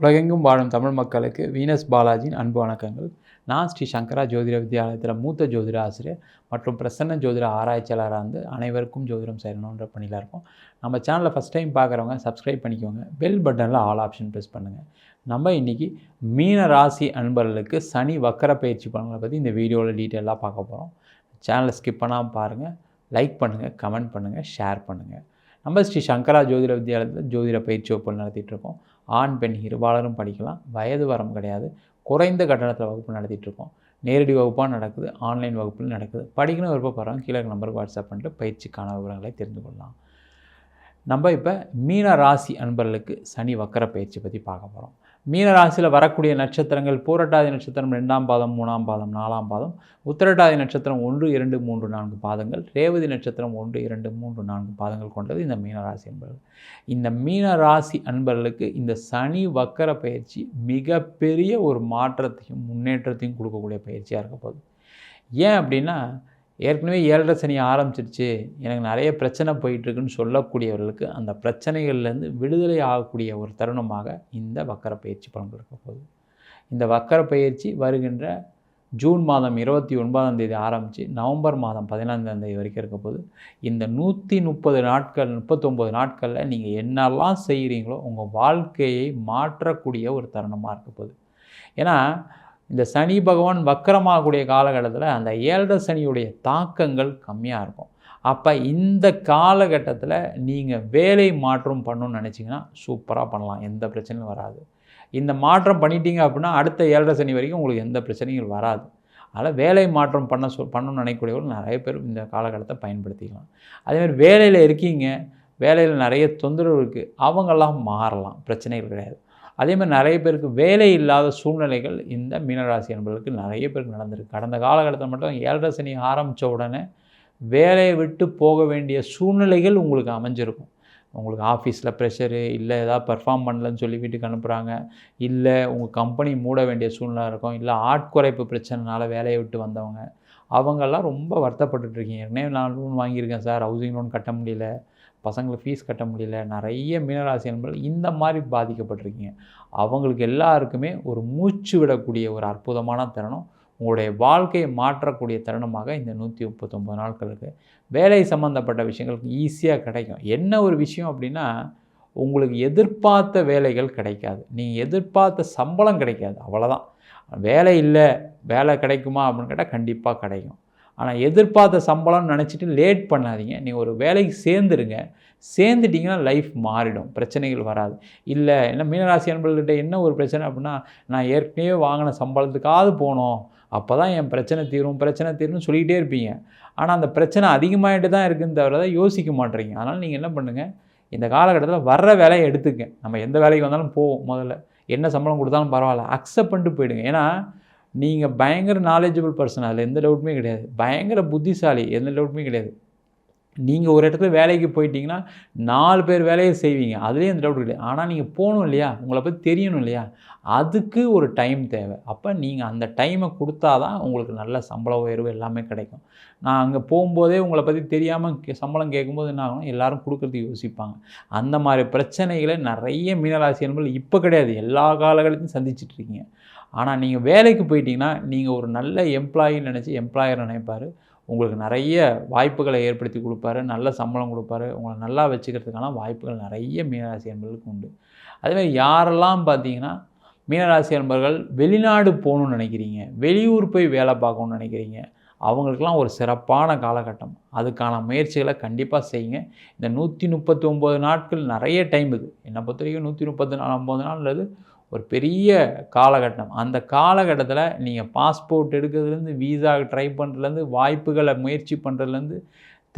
உலகெங்கும் வாழும் தமிழ் மக்களுக்கு வீனஸ் பாலாஜியின் அன்பு வணக்கங்கள். நான் ஸ்ரீ சங்கரா ஜோதிட வித்யாலயத்தில் மூத்த ஜோதிட ஆசிரியர் மற்றும் பிரசன்ன ஜோதிட ஆராய்ச்சியாளராக இருந்து அனைவருக்கும் ஜோதிடம் செய்யணுன்ற பணியில் இருக்கும். நம்ம சேனலை ஃபஸ்ட் டைம் பார்க்குறவங்க சப்ஸ்கிரைப் பண்ணிக்கோங்க. பெல் பட்டனில் ஆல் ஆப்ஷன் ப்ரெஸ் பண்ணுங்கள் நம்ம இன்றைக்கி மீன ராசி அன்பர்களுக்கு சனி வக்கர பயிற்சி பலன்களை பற்றி இந்த வீடியோவில் டீட்டெயிலாக பார்க்க போகிறோம் சேனலை ஸ்கிப் பண்ணாமல் பாருங்கள் லைக் பண்ணுங்கள் கமெண்ட் பண்ணுங்கள் ஷேர் பண்ணுங்கள் நம்ம ஸ்ரீ சங்கரா ஜோதிட வித்யாலயத்தில் ஜோதிட பயிற்சி வகுப்பு நடத்திட்டு இருக்கோம். ஆண் பெண் இருபாலரும் படிக்கலாம். வயது வரம் கிடையாது. குறைந்த கட்டணத்தில் வகுப்பு நடத்திட்டுருக்கோம். நேரடி வகுப்பாக நடக்குது. ஆன்லைன் வகுப்பில் நடக்குது. படிக்கணும் விருப்பப்படுறவங்க கீழே நம்பருக்கு வாட்ஸ்அப் பண்ணிட்டு பயிற்சிக்கான விவரங்களை தெரிந்து கொள்ளலாம். நம்ம இப்போ மீன ராசி அன்பர்களுக்கு சனி வக்கர பயிற்சி பற்றி பார்க்க போகிறோம் மீனராசியில் வரக்கூடிய நட்சத்திரங்கள் பூரட்டாதி நட்சத்திரம் ரெண்டாம் பாதம் மூணாம் பாதம் நாலாம் பாதம் உத்திரட்டாதி நட்சத்திரம் ஒன்று இரண்டு மூன்று நான்கு பாதங்கள் ரேவதி நட்சத்திரம் ஒன்று இரண்டு மூன்று நான்கு பாதங்கள் கொண்டது இந்த மீனராசி அன்பர்கள். இந்த மீனராசி அன்பர்களுக்கு இந்த சனி வக்கர பயிற்சி மிகப்பெரிய ஒரு மாற்றத்தையும் முன்னேற்றத்தையும் கொடுக்கக்கூடிய பயிற்சியாக இருக்க போகுது. ஏன் அப்படின்னா ஏற்கனவே ஏழரை சனி ஆரம்பிச்சிருச்சு. எனக்கு நிறைய பிரச்சனை போயிட்டுருக்குன்னு சொல்லக்கூடியவர்களுக்கு அந்த பிரச்சனைகள்லேருந்து விடுதலை ஆகக்கூடிய ஒரு தருணமாக இந்த வக்கர பயிற்சி பலன்கள் இருக்க போகுது. இந்த வக்கர பயிற்சி வருகின்ற ஜூன் மாதம் இருபத்தி ஒன்பதாம் தேதி ஆரம்பித்து நவம்பர் மாதம் பதினைந்தாம் தேதி வரைக்கும் இருக்க போது இந்த நூற்றி முப்பது நாட்கள் முப்பத்தொம்போது நாட்களில் நீங்கள் என்னெல்லாம் செய்கிறீங்களோ உங்கள் வாழ்க்கையை மாற்றக்கூடிய ஒரு தருணமாக இருக்க போகுது. ஏன்னா இந்த சனி பகவான் வக்கரமாகக்கூடிய காலகட்டத்தில் அந்த ஏழரை சனியுடைய தாக்கங்கள் கம்மியாக இருக்கும். அப்போ இந்த காலகட்டத்தில் நீங்கள் வேலை மாற்றம் பண்ணணும்னு நினச்சிங்கன்னா சூப்பராக பண்ணலாம் எந்த பிரச்சனையும் வராது. இந்த மாற்றம் பண்ணிட்டீங்க அப்படின்னா அடுத்த ஏழரை சனி வரைக்கும் உங்களுக்கு எந்த பிரச்சனையும் வராது. அதனால் வேலை மாற்றம் பண்ண சொல் பண்ணணும்னு நினைக்கக்கூடியவர்கள் நிறைய பேர் இந்த காலகட்டத்தை பயன்படுத்திக்கலாம். அதேமாதிரி வேலையில் இருக்கீங்க வேலையில் நிறைய தொந்தரவு இருக்குது அவங்கெல்லாம் மாறலாம் பிரச்சனைகள் கிடையாது. அதே மாதிரி நிறைய பேருக்கு வேலை இல்லாத சூழ்நிலைகள் இந்த மீனராசி என்பதற்கு நிறைய பேருக்கு நடந்திருக்கு. கடந்த காலகட்டத்தில் மட்டும் ஏழரை சனி ஆரம்பித்த உடனே வேலையை விட்டு போக வேண்டிய சூழ்நிலைகள் உங்களுக்கு அமைஞ்சிருக்கும். உங்களுக்கு ஆஃபீஸில் ப்ரெஷரு இல்லை ஏதாவது பர்ஃபார்ம் பண்ணலன்னு சொல்லி வீட்டுக்கு அனுப்புகிறாங்க இல்லை உங்கள் கம்பெனி மூட வேண்டிய சூழ்நிலை இருக்கும். இல்லை ஆட்குறைப்பு பிரச்சனைனால வேலையை விட்டு வந்தவங்க. அவங்கெல்லாம் ரொம்ப வருத்தப்பட்டுட்ருக்கீங்க ஏற்கனவே நான் லோன் வாங்கியிருக்கேன் சார். ஹவுசிங் லோன் கட்ட முடியல. பசங்களுக்கு ஃபீஸ் கட்ட முடியல நிறைய மீனராசி என்பது இந்த மாதிரி பாதிக்கப்பட்டிருக்கீங்க. அவங்களுக்கு எல்லாருக்குமே ஒரு மூச்சு விடக்கூடிய ஒரு அற்புதமான தருணம். உங்களுடைய வாழ்க்கையை மாற்றக்கூடிய தருணமாக இந்த நூற்றி முப்பத்தொம்பது நாட்களுக்கு வேலை சம்மந்தப்பட்ட விஷயங்களுக்கு ஈஸியாக கிடைக்கும். என்ன ஒரு விஷயம் அப்படின்னா உங்களுக்கு எதிர்பார்த்த வேலைகள் கிடைக்காது. நீங்கள் எதிர்பார்த்த சம்பளம் கிடைக்காது. அவ்வளோதான் வேலை இல்லை வேலை கிடைக்குமா அப்படின்னு கேட்டால் கண்டிப்பாக கிடைக்கும். ஆனால் எதிர்பார்த்த சம்பளம்னு நினச்சிட்டு லேட் பண்ணாதீங்க. நீங்கள் ஒரு வேலைக்கு சேர்ந்துருங்க. சேர்ந்துட்டிங்கன்னா லைஃப் மாறிடும். பிரச்சனைகள் வராது. இல்லை என்ன மீனராசி அன்பர்கள்கிட்ட என்ன ஒரு பிரச்சனை அப்படின்னா நான் ஏற்கனவே வாங்கின சம்பளத்துக்காவது போனோம். அப்போ தான் என் பிரச்சனை தீரும் பிரச்சனை தீரும்னு சொல்லிக்கிட்டே இருப்பீங்க. ஆனால் அந்த பிரச்சனை அதிகமாகிட்டு தான் இருக்குன்னு தவிர தான் யோசிக்க மாட்டேறீங்க அதனால் நீங்கள் என்ன பண்ணுங்கள் இந்த காலகட்டத்தில் வர்ற வேலையை எடுத்துக்க நம்ம எந்த வேலைக்கு வந்தாலும் போவோம் முதல்ல. என்ன சம்பளம் கொடுத்தாலும் பரவாயில்ல. அக்செப்ட் பண்ணிட்டு போயிடுங்க. ஏன்னா நீங்கள் பயங்கர நாலேஜபிள் பர்சன் அதில் எந்த டவுட்டுமே கிடையாது. பயங்கர புத்திசாலி எந்த டவுட்டுமே கிடையாது. நீங்கள் ஒரு இடத்துல வேலைக்கு போயிட்டீங்கன்னா நாலு பேர் வேலையை செய்வீங்க. அதுலேயும் எந்த டவுட் கிடையாது. ஆனால் நீங்கள் போகணும் இல்லையா? உங்களை பற்றி தெரியணும் இல்லையா? அதுக்கு ஒரு டைம் தேவை. அப்போ நீங்கள் அந்த டைமை கொடுத்தா தான் உங்களுக்கு நல்ல சம்பள உயர்வு எல்லாமே கிடைக்கும். நான் அங்கே போகும்போதே உங்களை பற்றி தெரியாமல் சம்பளம் கேட்கும்போது என்ன ஆகும் எல்லோரும் கொடுக்குறதுக்கு யோசிப்பாங்க. அந்த மாதிரி பிரச்சனைகளை நிறைய மீனராசி என்பது இப்போ கிடையாது. எல்லா காலகட்டத்தையும் சந்திச்சிட்ருக்கீங்க ஆனால் நீங்கள் வேலைக்கு போயிட்டீங்கன்னா நீங்கள் ஒரு நல்ல எம்ப்ளாயின்னு நினச்சி எம்ப்ளாயர் நினைப்பார். உங்களுக்கு நிறைய வாய்ப்புகளை ஏற்படுத்தி கொடுப்பாரு. நல்ல சம்பளம் கொடுப்பாரு. உங்களை நல்லா வச்சுக்கிறதுக்கான வாய்ப்புகள் நிறைய மீனராசி அன்பர்களுக்கு உண்டு. அதேமாதிரி யாரெல்லாம் பார்த்தீங்கன்னா மீனராசி அன்பர்கள் வெளிநாடு போகணுன்னு நினைக்கிறீங்க. வெளியூர் போய் வேலை பார்க்கணுன்னு நினைக்கிறீங்க. அவங்களுக்கெல்லாம் ஒரு சிறப்பான காலகட்டம். அதுக்கான முயற்சிகளை கண்டிப்பாக செய்யுங்க. இந்த நூற்றி முப்பத்தி ஒம்பது நாட்கள் நிறைய டைம் இது. என்னை பொறுத்த வரைக்கும் நூற்றி முப்பத்தி நாலு ஒம்பது நாள்ன்றது ஒரு பெரிய காலகட்டம். அந்த காலகட்டத்தில் நீங்கள் பாஸ்போர்ட் எடுக்கிறதுலேருந்து வீசா ட்ரை பண்ணுறதுலேருந்து வாய்ப்புகளை முயற்சி பண்ணுறதுலேருந்து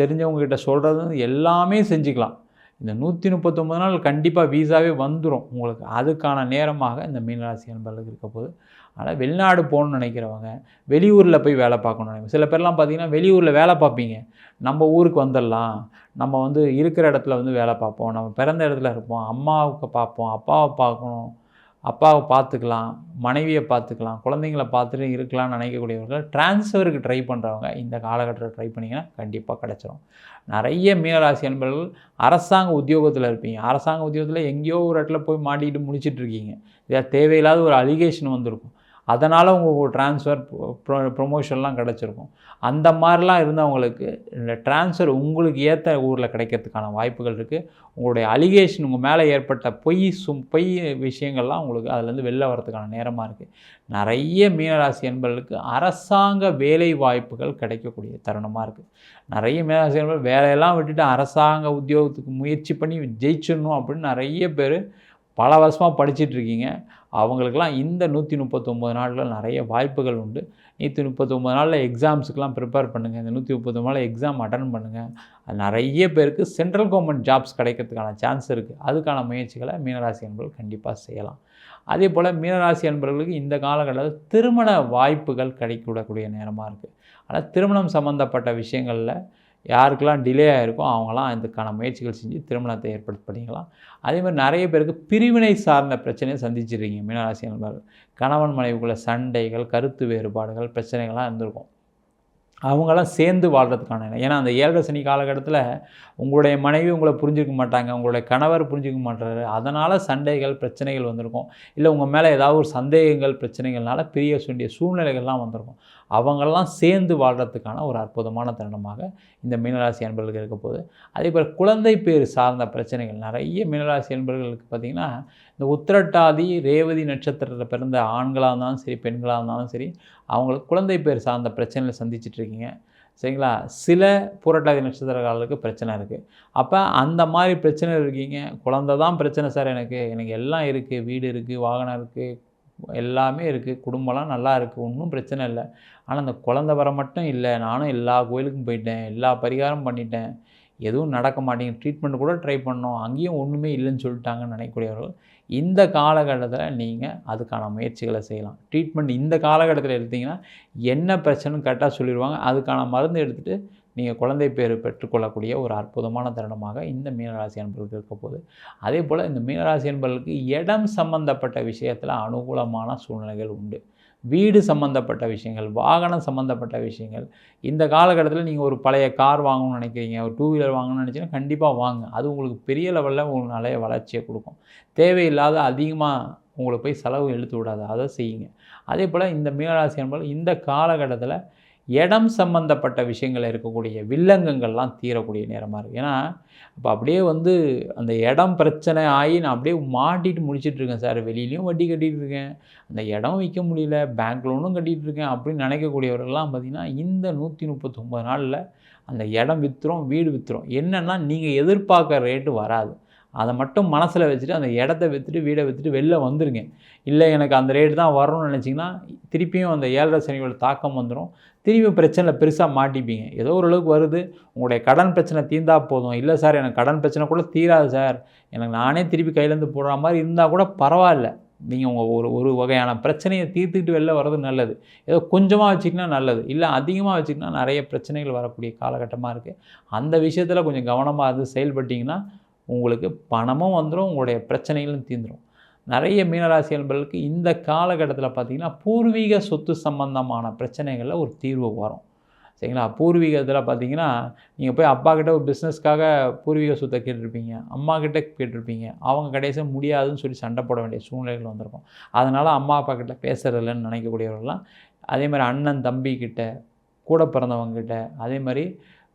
தெரிஞ்சவங்ககிட்ட சொல்கிறதுலேருந்து எல்லாமே செஞ்சுக்கலாம். இந்த நூற்றி முப்பத்தொம்பது நாள் கண்டிப்பாக வீசாவே வந்துடும் உங்களுக்கு அதுக்கான நேரமாக இந்த மீனராசி அன்பர்களுக்கு இருக்க போது ஆனால் வெளிநாடு போகணுன்னு நினைக்கிறவங்க வெளியூரில் போய் வேலை பார்க்கணும்னு சில பேர்லாம் பார்த்தீங்கன்னா வெளியூரில் வேலை பார்ப்பீங்க. நம்ம ஊருக்கு வந்துடலாம். நம்ம வந்து இருக்கிற இடத்துல வந்து வேலை பார்ப்போம். நம்ம பிறந்த இடத்துல இருப்போம். அம்மாவுக்கு பார்ப்போம். அப்பாவை பார்க்கணும். அப்பாவை பார்த்துக்கலாம் மனைவியை பார்த்துக்கலாம் குழந்தைங்கள பார்த்துட்டு இருக்கலாம்னு நினைக்கக்கூடியவர்கள் ட்ரான்ஸ்ஃபருக்கு ட்ரை பண்ணுறவங்க இந்த காலகட்டத்தில் ட்ரை பண்ணிங்கன்னா கண்டிப்பாக கிடச்சிரும். நிறைய மீனராசி அன்பர்கள் அரசாங்க உத்தியோகத்தில் இருப்பீங்க. அரசாங்க உத்தியோகத்தில் எங்கேயோ ஒரு இடத்துல போய் மாட்டிக்கிட்டு முடிச்சிட்டு இதாக தேவையில்லாத ஒரு அலிகேஷன் வந்திருக்கும். அதனால் உங்களுக்கு ட்ரான்ஸ்ஃபர் ப்ரொ ப்ரொமோஷன்லாம் கிடச்சிருக்கும். அந்த மாதிரிலாம் இருந்தவங்களுக்கு இந்த ட்ரான்ஸ்ஃபர் உங்களுக்கு ஏற்ற ஊரில் கிடைக்கிறதுக்கான வாய்ப்புகள் இருக்குது உங்களுடைய அலிகேஷன் உங்கள் மேலே ஏற்பட்ட பொய் சும் பொய் விஷயங்கள்லாம் உங்களுக்கு அதுலேருந்து வெளில வரதுக்கான நேரமாக இருக்குது நிறைய மீனராசி என்பவர்களுக்கு அரசாங்க வேலை வாய்ப்புகள் கிடைக்கக்கூடிய தருணமாக இருக்குது நிறைய மீனராசி என்பது வேலையெல்லாம் விட்டுட்டு அரசாங்க உத்தியோகத்துக்கு முயற்சி பண்ணி ஜெயிச்சிடணும் அப்படின்னு நிறைய பேர் பல வருஷமாக படிச்சுட்ருக்கீங்க அவங்களுக்கெல்லாம் இந்த நூற்றி முப்பத்தொம்போது நாளில் நிறைய வாய்ப்புகள் உண்டு. நூற்றி முப்பத்தொம்போது நாளில் எக்ஸாம்ஸுக்கெலாம் ப்ரிப்பேர் பண்ணுங்கள் இந்த நூற்றி முப்பத்தொம்பது நாளில் எக்ஸாம் அட்டன் பண்ணுங்கள் அது நிறைய பேருக்கு சென்ட்ரல் கவர்மெண்ட் ஜாப்ஸ் கிடைக்கிறதுக்கான சான்ஸ் இருக்குது அதுக்கான முயற்சிகளை மீனராசி அன்பர்கள் கண்டிப்பாக செய்யலாம். அதே போல் மீனராசி அன்பர்களுக்கு இந்த காலகட்டத்தில் திருமண வாய்ப்புகள் கிடைக்கக்கூடிய நேரமாக இருக்குது ஆனால் திருமணம் சம்மந்தப்பட்ட விஷயங்களில் யாருக்கெல்லாம் டிலே ஆகிருக்கோ அவங்களாம் இதுக்கான முயற்சிகள் செஞ்சு திருமணத்தை ஏற்படுத்தி பண்ணிக்கலாம் அதே மாதிரி நிறைய பேருக்கு பிரிவினை சார்ந்த பிரச்சனையை சந்திச்சிருக்கீங்க. மீனராசி நண்பர்கள் கணவன் மனைவிக்குள்ள சண்டைகள் கருத்து வேறுபாடுகள் பிரச்சனைகள்லாம் இருந்திருக்கும். அவங்களாம் சேர்ந்து வாழ்கிறதுக்கான ஏன்னா அந்த ஏழரை சனி காலகட்டத்தில் உங்களுடைய மனைவி உங்களை புரிஞ்சுக்க மாட்டாங்க உங்களுடைய கணவர் புரிஞ்சுக்க மாட்டாரு. அதனால் சண்டைகள் பிரச்சனைகள் வந்திருக்கும். இல்லை உங்கள் மேலே ஏதாவது ஒரு சந்தேகங்கள் பிரச்சனைகள்னால பிரிய வேண்டிய சூழ்நிலைகள்லாம் வந்திருக்கும். அவங்கெல்லாம் சேர்ந்து வாழ்கிறதுக்கான ஒரு அற்புதமான தருணமாக இந்த மீனராசி அன்பர்களுக்கு இருக்க போகுது. அதே போல் குழந்தை பேர் சார்ந்த பிரச்சனைகள் நிறைய மீனராசி அன்பர்களுக்கு பார்த்திங்கன்னா இந்த உத்திரட்டாதி ரேவதி நட்சத்திரத்தில் பிறந்த ஆண்களாக இருந்தாலும் சரி பெண்களாக இருந்தாலும் சரி அவங்களுக்கு குழந்தை பேர் சார்ந்த பிரச்சனைகளை சந்திச்சிட்டு இருக்கீங்க. சரிங்களா? சில புரட்டாதி நட்சத்திரக்காரர்களுக்கு பிரச்சனை இருக்குது அப்போ அந்த மாதிரி பிரச்சனை இருக்கீங்க. குழந்தை தான் பிரச்சனை சார் எனக்கு. எனக்கு எல்லாம் இருக்குது வீடு இருக்குது வாகனம் இருக்குது எல்லாமே இருக்குது குடும்பம்லாம் நல்லா இருக்குது ஒன்றும் பிரச்சனை இல்லை. ஆனால் அந்த குழந்த வர மட்டும் இல்லை. நானும் எல்லா கோயிலுக்கும் போயிட்டேன். எல்லா பரிகாரம் பண்ணிட்டேன். எதுவும் நடக்க மாட்டேங்குது. ட்ரீட்மெண்ட் கூட ட்ரை பண்ணோம். அங்கேயும் ஒன்றுமே இல்லைன்னு சொல்லிட்டாங்கன்னு நினைக்கக்கூடியவர்கள் இந்த காலகட்டத்தில் நீங்கள் அதுக்கான முயற்சிகளை செய்யலாம். ட்ரீட்மெண்ட் இந்த காலகட்டத்தில் எடுத்திங்கன்னா என்ன பிரச்சனைன்னு கரெக்டாக சொல்லிடுவாங்க. அதுக்கான மருந்து எடுத்துகிட்டு நீங்கள் குழந்தை பேர் பெற்றுக்கொள்ளக்கூடிய ஒரு அற்புதமான தருணமாக இந்த மீனராசி அன்பர்களுக்கு இருக்க போகுது. அதே போல் இந்த மீனராசி அன்பர்களுக்கு இடம் சம்பந்தப்பட்ட விஷயத்தில் அனுகூலமான சூழ்நிலைகள் உண்டு. வீடு சம்மந்தப்பட்ட விஷயங்கள் வாகனம் சம்மந்தப்பட்ட விஷயங்கள். இந்த காலகட்டத்தில் நீங்கள் ஒரு பழைய கார் வாங்கணும்னு நினைக்கிறீங்க ஒரு டூ வீலர் வாங்கணும்னு நினச்சிங்கன்னா கண்டிப்பாக வாங்க. அது உங்களுக்கு பெரிய லெவலில் உங்களுக்கு நிறைய வளர்ச்சியை கொடுக்கும். தேவையில்லாத அதிகமாக உங்களை போய் செலவு எழுத்து விடாது அதை செய்யுங்க. அதே போல் இந்த மீனராசி என்பது இந்த காலகட்டத்தில் இடம் சம்பந்தப்பட்ட விஷயங்கள் இருக்கக்கூடிய வில்லங்கங்கள்லாம் தீரக்கூடிய நேரமாக இருக்குது ஏன்னா இப்போ அப்படியே வந்து அந்த இடம் பிரச்சனை ஆகி நான் அப்படியே மாட்டிட்டு முடிச்சிட்டு இருக்கேன் சார். வெளியிலையும் வட்டி கட்டிகிட்டு இருக்கேன். அந்த இடம் விற்க முடியல. பேங்க் லோனும் கட்டிகிட்டு இருக்கேன் அப்படின்னு நினைக்கக்கூடியவர்கள்லாம் பார்த்திங்கன்னா இந்த நூற்றி முப்பத்தொம்பது நாளில் அந்த இடம் விற்றுரும் வீடு விற்றுரும் என்னென்னா நீங்கள் எதிர்பார்க்குற ரேட்டு வராது. அதை மட்டும் மனசில் வச்சுட்டு அந்த இடத்த விற்றுட்டு வீடை விற்றுட்டு வெளில வந்துருங்க. இல்லை எனக்கு அந்த ரேட்டு தான் வரணும்னு நினச்சிங்கன்னா திருப்பியும் அந்த ஏழரை சனியோட தாக்கம் வந்துடும் திரும்பியும் பிரச்சனையில் பெருசாக மாட்டிப்பீங்க. ஏதோ ஓரளவுக்கு வருது. உங்களுடைய கடன் பிரச்சனை தீர்ந்தா போதும். இல்லை சார் எனக்கு கடன் பிரச்சனை கூட தீராது சார். எனக்கு நானே திருப்பி கையிலேருந்து போடுற மாதிரி இருந்தால் கூட பரவாயில்ல. நீங்கள் உங்கள் ஒரு ஒரு வகையான பிரச்சனையை தீர்த்துக்கிட்டு வெளில வர்றது நல்லது. ஏதோ கொஞ்சமாக வச்சிக்கினா நல்லது. இல்லை அதிகமாக வச்சிக்கினா நிறைய பிரச்சனைகள் வரக்கூடிய காலகட்டமாக இருக்குது அந்த விஷயத்தில் கொஞ்சம் கவனமாக இருந்து செயல்பட்டிங்கன்னா உங்களுக்கு பணமும் வந்துடும் உங்களுடைய பிரச்சனைகளும் தீர்ந்துடும் நிறைய மீனராசி அன்பர்களுக்கு இந்த காலகட்டத்தில் பார்த்திங்கன்னா பூர்வீக சொத்து சம்பந்தமான பிரச்சனைகளில் ஒரு தீர்வு வரும். சரிங்களா? பூர்வீகத்தில் பார்த்தீங்கன்னா நீங்கள் போய் அப்பா கிட்ட ஒரு பிஸ்னஸ்க்காக பூர்வீக சொத்தை கேட்டிருப்பீங்க. அம்மா கிட்ட கேட்டிருப்பீங்க. அவங்க கடைசியாக முடியாதுன்னு சொல்லி சண்டை போட வேண்டிய சூழ்நிலைகள் வந்திருக்கும். அதனால் அம்மா அப்பா கிட்ட பேசுறதில்லன்னு நினைக்கக்கூடியவர்கள்லாம் அதே மாதிரி அண்ணன் தம்பி கிட்ட கூட பிறந்தவங்ககிட்ட அதே மாதிரி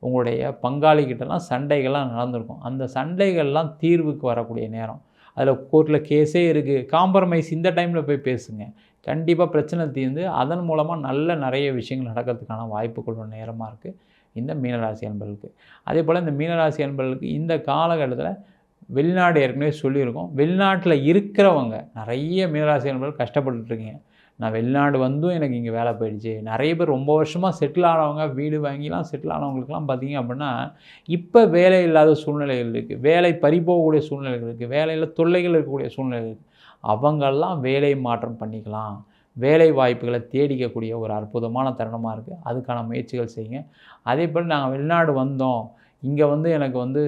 உங்களுடைய பங்காளிகிட்டலாம் சண்டைகள்லாம் நடந்திருக்கும். அந்த சண்டைகள்லாம் தீர்வுக்கு வரக்கூடிய நேரம். அதில் கோர்ட்டில் கேஸே இருக்குது காம்ப்ரமைஸ் இந்த டைமில் போய் பேசுங்க. கண்டிப்பாக பிரச்சனை தீர்ந்து அதன் மூலமாக நல்ல நிறைய விஷயங்கள் நடக்கிறதுக்கான வாய்ப்புகள் உள்ள நேரமாக இருக்குது இந்த மீனராசி அன்பர்களுக்கு. அதே போல் இந்த மீனராசி அன்பர்களுக்கு இந்த காலகட்டத்தில் வெளிநாடு ஏற்கனவே சொல்லியிருக்கோம். வெளிநாட்டில் இருக்கிறவங்க நிறைய மீனராசி அன்பர்கள் கஷ்டப்பட்டுருக்கீங்க நான் வெளிநாடு வந்தும் எனக்கு இங்கே வேலை போயிடுச்சு. நிறைய பேர் ரொம்ப வருஷமாக செட்டில் ஆனவங்க வீடு வாங்கிலாம் செட்டில் ஆனவங்களுக்குலாம் பார்த்தீங்க அப்படின்னா இப்போ வேலை இல்லாத சூழ்நிலைகள் இருக்குது வேலை பறிபோகக்கூடிய சூழ்நிலைகள் இருக்குது வேலையில் தொல்லைகள் இருக்கக்கூடிய சூழ்நிலை இருக்குது அவங்கெல்லாம் வேலை மாற்றம் பண்ணிக்கலாம். வேலை வாய்ப்புகளை தேடிக்கக்கூடிய ஒரு அற்புதமான தருணமாக இருக்குது அதுக்கான முயற்சிகள் செய்யுங்க. அதே போல் நாங்கள் வெளிநாடு வந்தோம். இங்கே வந்து எனக்கு வந்து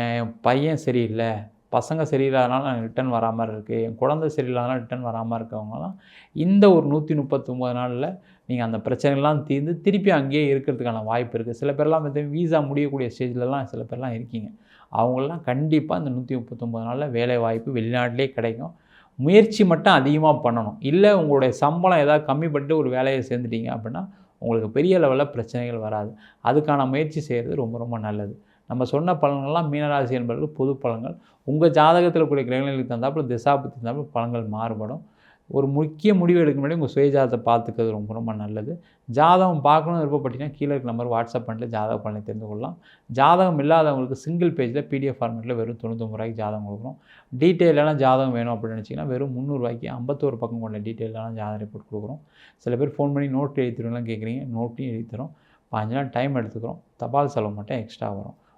என் பையன் சரியில்லை. பசங்க சரியில்லாதனால நான் ரிட்டர்ன் வராமல் இருக்குது என் குழந்தை சரியில்லாதனால ரிட்டர்ன் வராமல் இருக்கவங்கலாம் இந்த ஒரு நூற்றி முப்பத்தொம்போது நாளில் நீங்கள் அந்த பிரச்சனைகள்லாம் தீர்ந்து திருப்பி அங்கேயே இருக்கிறதுக்கான வாய்ப்பு இருக்குது சில பேர்லாம் வந்து வீசா முடியக்கூடிய ஸ்டேஜ்லலாம் சில பேர்லாம் இருக்கீங்க. அவங்களாம் கண்டிப்பாக இந்த நூற்றி முப்பத்தொம்போது நாளில் வேலை வாய்ப்பு வெளிநாட்டிலே கிடைக்கும். முயற்சி மட்டும் அதிகமாக பண்ணணும். இல்லை உங்களுடைய சம்பளம் ஏதாவது கம்மி பண்ணிட்டு ஒரு வேலையை சேர்ந்துட்டீங்க அப்படின்னா உங்களுக்கு பெரிய லெவலில் பிரச்சனைகள் வராது. அதுக்கான முயற்சி செய்கிறது ரொம்ப ரொம்ப நல்லது. நம்ம சொன்ன பலன்கள்லாம் மீனராசி என்பது பொது பலன்கள். உங்கள் ஜாதகத்தில் கூடிய கிரகங்களுக்கு தந்தாப்பில் திசாபத்துக்கு தந்தாப்பில் பலன்கள் மாறுபடும். ஒரு முக்கிய முடிவு எடுக்க முன்னாடி உங்கள் சுயஜாதத்தை பார்த்துக்கிறது ரொம்ப ரொம்ப நல்லது. ஜாதகம் பார்க்கணும் விருப்பப்பட்டீங்கன்னா கீழே இருக்க நம்பர் வாட்ஸ்அப் பண்ணிட்டு ஜாதக பலனை தெரிந்து கொள்ளலாம். ஜாதகம் இல்லாதவங்களுக்கு சிங்கிள் பேஜில் பிடிஎஃப் ஃபார்மேட்டில் வெறும் தொண்ணூத்தொம்பது ரூபாய்க்கு ஜாதகம் கொடுக்குறோம் டீட்டெயிலான ஜாதகம் வேணும் அப்படின்னு நினச்சிங்கன்னா வெறும் முந்நூறுரூவாய்க்கு ஐம்பத்தோரு பக்கம் கொண்ட டீட்டெயிலான ஜாதகம் ரிப்போர்ட் கொடுக்குறோம் சில பேர் ஃபோன் பண்ணி நோட் எழுதி தருவீங்களாம் கேட்குறீங்க நோட்டையும் எழுதி தரும். பாஞ்சு நாள் டைம் எடுத்துக்கிறோம். தபால் செலவு மட்டும் எக்ஸ்ட்ரா வரும்.